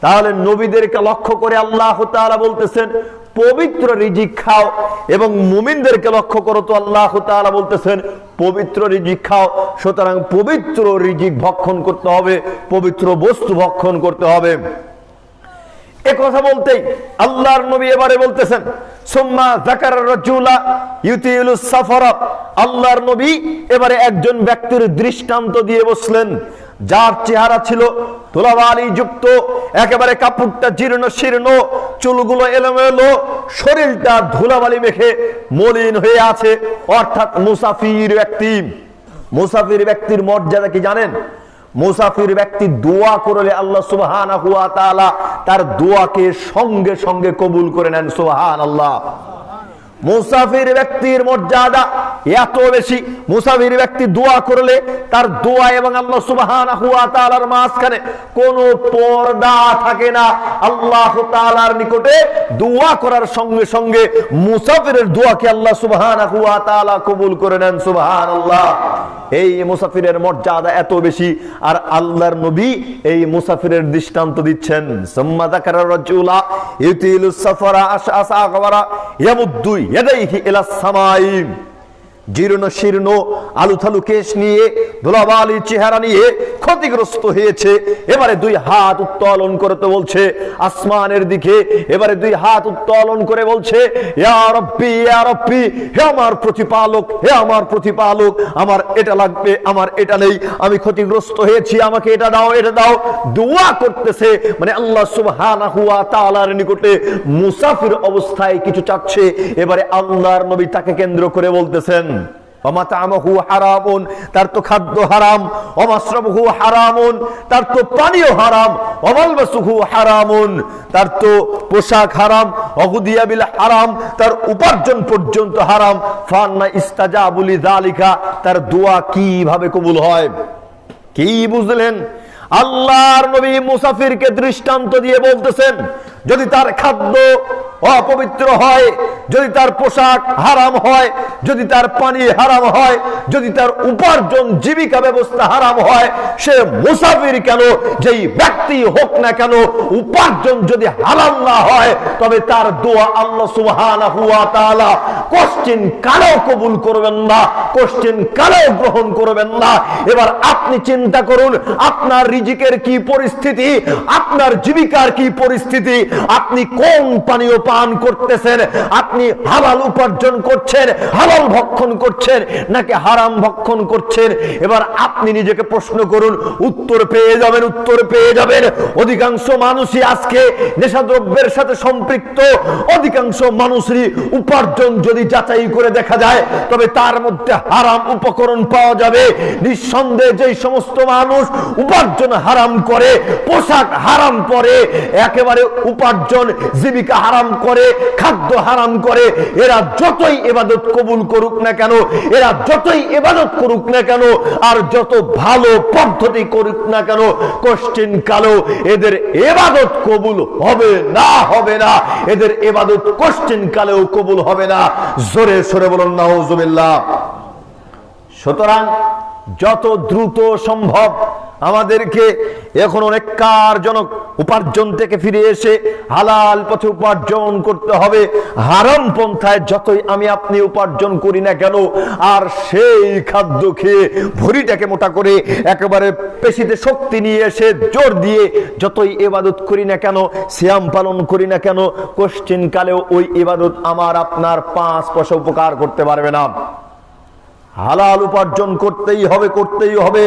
তাহলে নবীদেরকে লক্ষ্য করে আল্লাহ তাআলা বলতেছেন, পবিত্র রিজিক খাও। এবং মুমিনদেরকে লক্ষ্য করো তো আল্লাহ তাআলা বলতেছেন, পবিত্র রিজিক খাও। সুতরাং পবিত্র রিজিক ভক্ষণ করতে হবে, পবিত্র বস্তু ভক্ষণ করতে হবে। কথা বলতেই আল্লাহর নবী এবারে বলতেছেন, সুম্মা যাকার রাজুলা ইউতিলু সাফারা। আল্লাহর নবী এবারে একজন ব্যক্তির দৃষ্টান্ত দিয়ে বসলেন। যার চেহারা ছিল ধুলাবালি যুক্ত, একেবারে কাপড়টা জীর্ণ শীর্ণ, চুলগুলো এলোমেলো, শরীরটা ধুলাবালি মেখে মলিন হয়ে আছে, অর্থাৎ মুসাফির ব্যক্তি। মুসাফির ব্যক্তির মর্যাদা কি জানেন? মুসাফির ব্যক্তি দোয়া করলে আল্লাহ তাআলা তার দোয়াকে সঙ্গে সঙ্গে কবুল করে নেন সুবহান আল্লাহ মুসাফির ব্যক্তির মর্যাদা এত বেশি মুসাফির ব্যক্তি দোয়া করলে তার দোয়া এবং আল্লাহ সুবহানাহু ওয়া তাআলার মাঝখানে কোনো পর্দা থাকে না। আল্লাহ তালার নিকটে দোয়া করার সঙ্গে সঙ্গে মুসাফিরের দোয়াকে আল্লাহ সুবহানাহু ওয়া তাআলা কবুল করে নেন, সুবহানাল্লাহ। এই মুসাফিরের মর্যাদা এত বেশি আর আল্লাহর নবী এই মুসাফিরের দৃষ্টান্ত দিচ্ছেন। সাফারা ইয়ামুদ্দু ইয়াদাইহি ইলা জীর্ণ শীর্ণ আলু থালু কেশ নিয়ে ধুলাবালি চেহারা নিয়ে ক্ষতিগ্রস্ত হয়েছে। এবারে দুই হাত উত্তোলন করতে বলছে। আসমানের দিকে এবারে দুই হাত উত্তোলন করে বলছে হে আমার প্রতিপালক, হে আমার প্রতিপালক, আমার এটা লাগবে, আমার এটা নেই, আমি ক্ষতিগ্রস্ত হয়েছি, আমাকে এটা দাও এটা দাও। দোয়া করতেছে। মানে আল্লাহ তাআলার নিকটে মুসাফির অবস্থায় কিছু চাচ্ছে। এবারে আল্লাহর নবী তাকে কেন্দ্র করে বলতেছেন অমাতামহু হারামুন, তার তো খাদ্য হারাম। অমাশ্রমহু হারামুন, তার তো পানীয় হারাম। অমালবাসুহু হারামুন, তার তো পোশাক হারাম। অগুদিয়াবিল হারাম, তার উপার্জন পর্যন্ত হারাম। ফান্না ইস্তাজাবুলি জালিকা তার দোয়া কীভাবে কবুল হয়? কি বুঝলেন? আল্লাহর নবী মুসাফিরকে দৃষ্টান্ত দিয়ে বলতেছেন, যদি তার খাদ্য অপবিত্র হয়, যদি তার পোশাক হারাম হয় যদি তার পানি হারাম হয়, যদি তার উপার্জন জীবিকা ব্যবস্থা হারাম হয়, সে মুসাফির কেন? যেই ব্যক্তি হোক না কেন, উপার্জন যদি হারাম না হয়, তবে তার দোয়া আল্লাহ তাআলা কোশ্চেন কালেও কবুল করবেন না, কোশ্চেন কালেও গ্রহণ করবেন না। এবার আপনি চিন্তা করুন, আপনার রিজিকের কি পরিস্থিতি, আপনার জীবিকার কি পরিস্থিতি, আপনি কোন পানীয় পান করতেছেন, আপনি হালাল উপার্জন করছেন হালাল ভক্ষণ করছেন নাকি হারাম ভক্ষণ করছেন? এবার আপনি নিজেকে প্রশ্ন করুন, উত্তর পেয়ে যাবেন, উত্তর পেয়ে যাবেন। অধিকাংশ মানুষই আজকে নেশাদ্রব্যের সাথে সম্পৃক্ত। অধিকাংশ মানুষেরই উপার্জন যদি যাচাই করে দেখা যায়, তবে তার মধ্যে হারাম উপকরণ পাওয়া যাবে। নিঃসন্দেহে যেই সমস্ত মানুষ উপার্জন হারাম করে, পোশাক হারাম পরে, একেবারে উপার্জন, জীবিকা হারাম করে, খাদ্য হারাম করে, এরা যতই এবাদত কবুল করুক না কেন, এরা যতই এবাদত করুক না কেন, আর যত ভালো পদ্ধতি করুক না কেন, কোশ্চিন কালো এদের এবাদত কবুল হবে না হবে না। এদের এবাদত কোশ্চিন কালেও কবুল হবে না। জোরে সরে বলুন না সুতরাং যত দ্রুত সম্ভব আমাদেরকে এখন অনেক কারজনক উপার্জন থেকে ফিরে এসে হালাল পথে উপার্জন করতে হবে। হারাম পন্থায় যতই আমি আপনি উপার্জন করি না কেন, আর সেই খাদ্য খেয়ে ভরিটাকে মোটা করে একেবারে পেশিতে শক্তি নিয়ে এসে জোর দিয়ে যতই এবাদত করি না কেন শ্যাম পালন করি না কেন, কোশ্চিন কালেও ওই ইবাদত আমার আপনার পাঁচ পয়সা উপকার করতে পারবে না। হালাল উপার্জন করতেই হবে করতেই হবে।